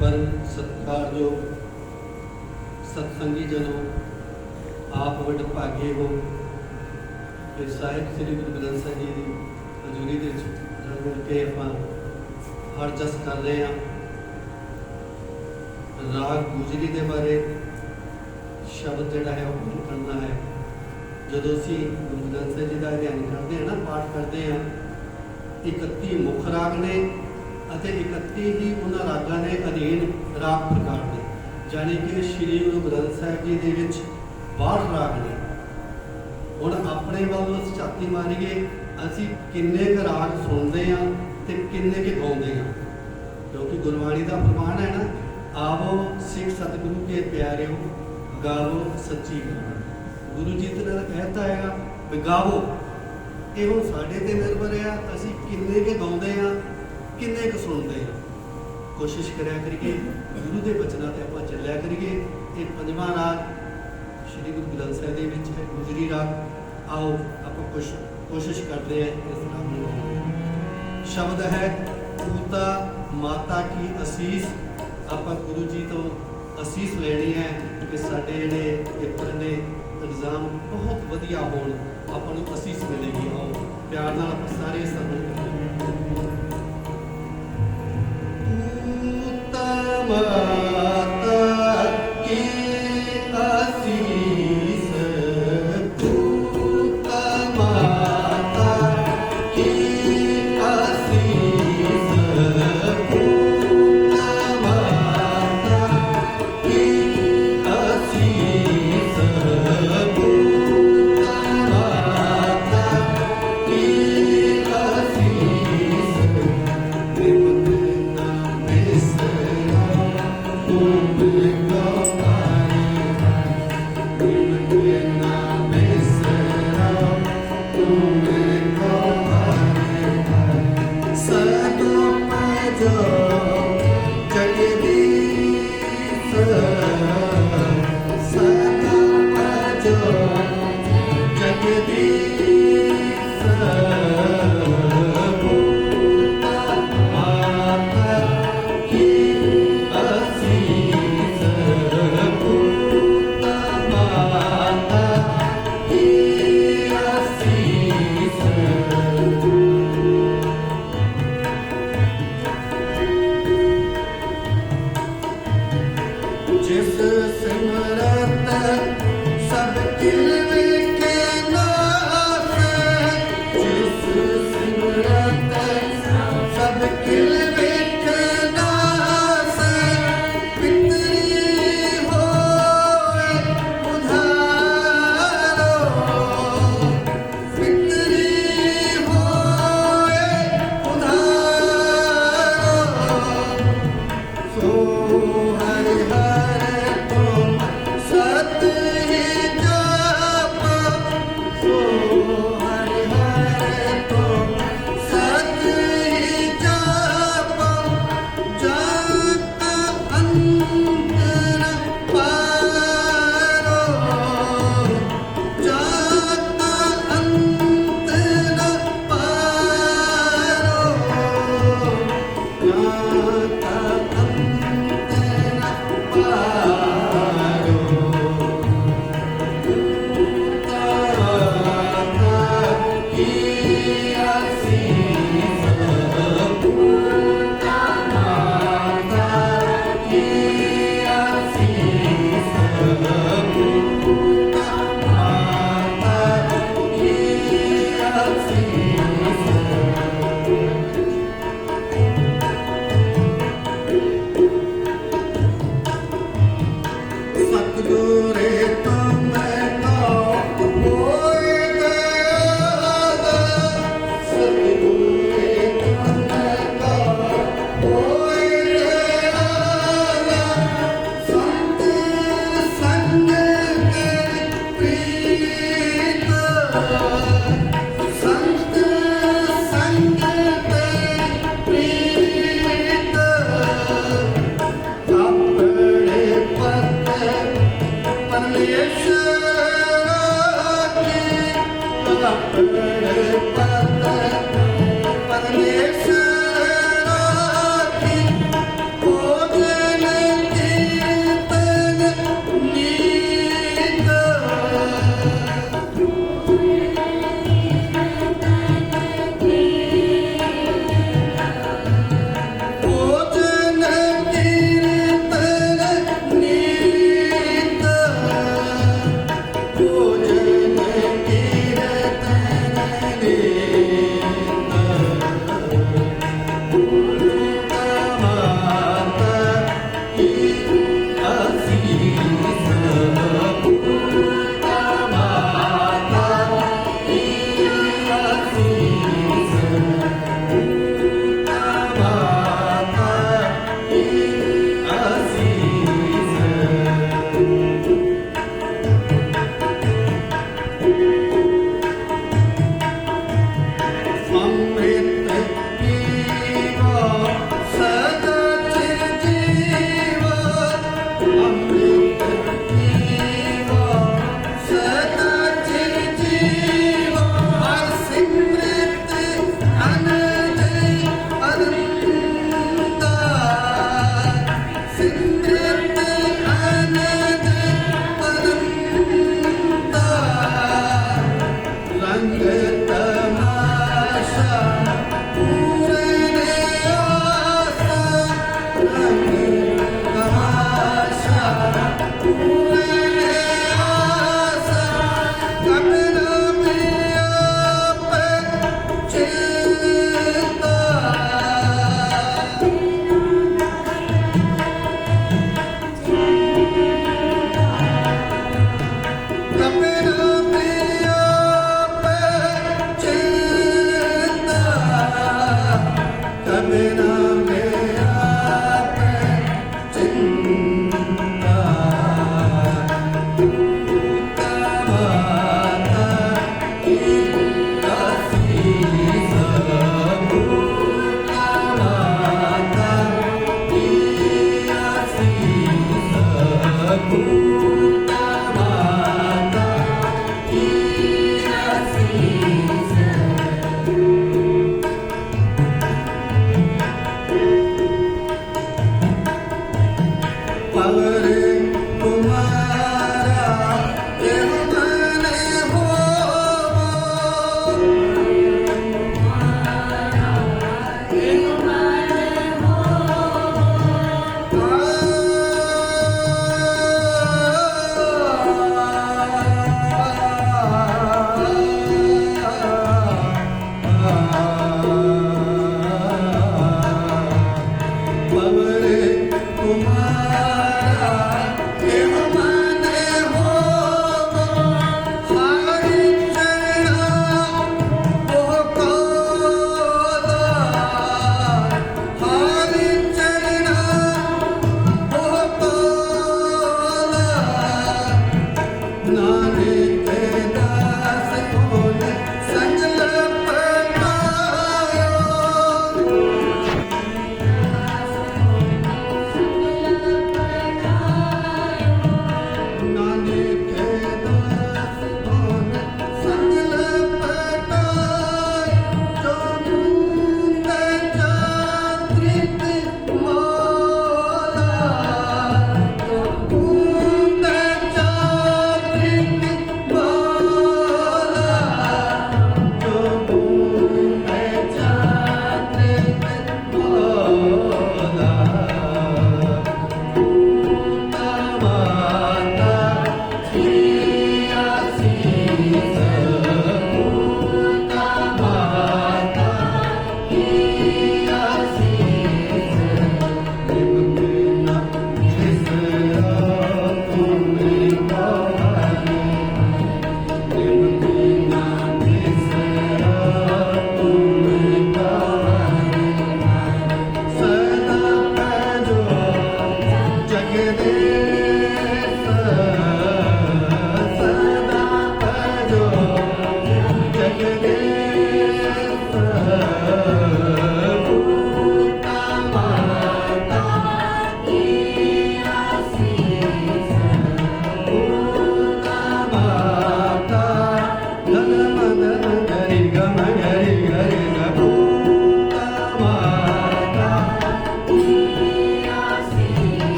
ਪਰ ਸਤਿਕਾਰਯੋਗ ਸਤਸੰਗੀ ਜਨੋ, ਆਪ ਵੱਡ ਭਾਗੇ ਹੋ। ਕਿ ਸਾਹਿਬ ਸ੍ਰੀ ਗੁਰੂ ਗ੍ਰੰਥ ਸਾਹਿਬ ਜੀ ਦੀ ਹਜ਼ੂਰੀ ਦੇ ਵਿੱਚ ਰਲ ਮਿਲ ਕੇ ਆਪਾਂ ਹਰ ਜਸ ਕਰ ਰਹੇ ਹਾਂ। ਰਾਗ ਗੁਜਰੀ ਦੇ ਬਾਰੇ ਸ਼ਬਦ ਜਿਹੜਾ ਹੈ ਉਹ ਕਰਨਾ ਹੈ। ਜਦੋਂ ਅਸੀਂ ਗੁਰੂ ਗ੍ਰੰਥ ਸਾਹਿਬ ਜੀ ਦਾ ਅਧਿਐਨ ਕਰਦੇ ਹਾਂ ਨਾ, ਪਾਠ ਕਰਦੇ ਹਾਂ 31 ਮੁੱਖ ਰਾਗ ਨੇ ਅਤੇ 31 ਹੀ ਉਹਨਾਂ ਰਾਗਾਂ ਦੇ ਅਧੀਨ ਰਾਗ ਪ੍ਰਕਾਰ ਨੇ, ਜਾਣੀ ਕਿ ਸ੍ਰੀ ਗੁਰੂ ਗ੍ਰੰਥ ਸਾਹਿਬ ਜੀ ਦੇ ਵਿੱਚ 62 ਰਾਗ ਨੇ। ਹੁਣ ਆਪਣੇ ਵੱਲ ਨੂੰ ਝਾਤੀ ਮਾਰੀਏ, ਅਸੀਂ ਕਿੰਨੇ ਕੁ ਰਾਗ ਸੁਣਦੇ ਆ ਤੇ ਕਿੰਨੇ ਕੁ ਗਾਉਂਦੇ ਆ ਕਿਉਂਕਿ ਗੁਰਬਾਣੀ ਦਾ ਪ੍ਰਮਾਣ ਹੈ ਨਾ, ਆਵੋ ਸਿੱਖ ਸਤਿਗੁਰੂ ਕੇ ਪਿਆਰਿਓ, ਗਾਵੋ ਸੱਚੀ ਬਾਣੀ। ਗੁਰੂ ਜੀ ਤੇ ਨਾਲ ਕਹਿਤਾ ਹੈਗਾ ਵੀ ਗਾਵੋ। ਇਹ ਹੁਣ ਸਾਡੇ ਤੇ ਨਿਰਭਰ ਆ? ਅਸੀਂ ਕਿੰਨੇ ਕੁ ਗਾਉਂਦੇ ਆ? ਕਿੰਨੇ ਕੁ ਸੁਣਦੇ ਆ? ਕੋਸ਼ਿਸ਼ ਕਰਿਆ ਕਰੀਏ, ਗੁਰੂ ਦੇ ਬਚਨਾਂ ਤੇ ਆਪਾਂ ਚੱਲਿਆ ਕਰੀਏ। ਇਹ ਪੰਜਵਾਂ ਰਾਗ ਸ਼੍ਰੀ ਗੁਰੂ ਗ੍ਰੰਥ ਸਾਹਿਬ ਦੇ ਵਿੱਚ ਹੈ, ਗੁਜਰੀ ਰਾਗ। ਆਓ, ਆਪਾਂ ਕੁਛ ਕੋਸ਼ਿਸ਼ ਕਰਦੇ ਹਾਂ ਇਸ ਰਾਗ ਨੂੰ ਸ਼ਬਦ ਹੈ ਪੂਤਾ ਮਾਤਾ ਕੀ ਅਸੀਸ? ਆਪਾਂ ਗੁਰੂ ਜੀ ਤੋਂ ਅਸੀਸ ਲੈਣੀ ਹੈ ਕਿ ਸਾਡੇ ਜਿਹੜੇ ਪਿੱਤਰ ਨੇ ਇਲਜ਼ਾਮ ਬਹੁਤ ਵਧੀਆ ਹੋਣ, ਆਪਾਂ ਨੂੰ ਅਸੀਸ ਮਿਲੇਗੀ ਆਓ। ਪਿਆਰ ਨਾਲ ਆਪਾਂ ਸਾਰੇ ਸਰਵਣ ਕਰੀਏ ਪੂਤਾ ਮਾਤਾ 走 Hallelujah.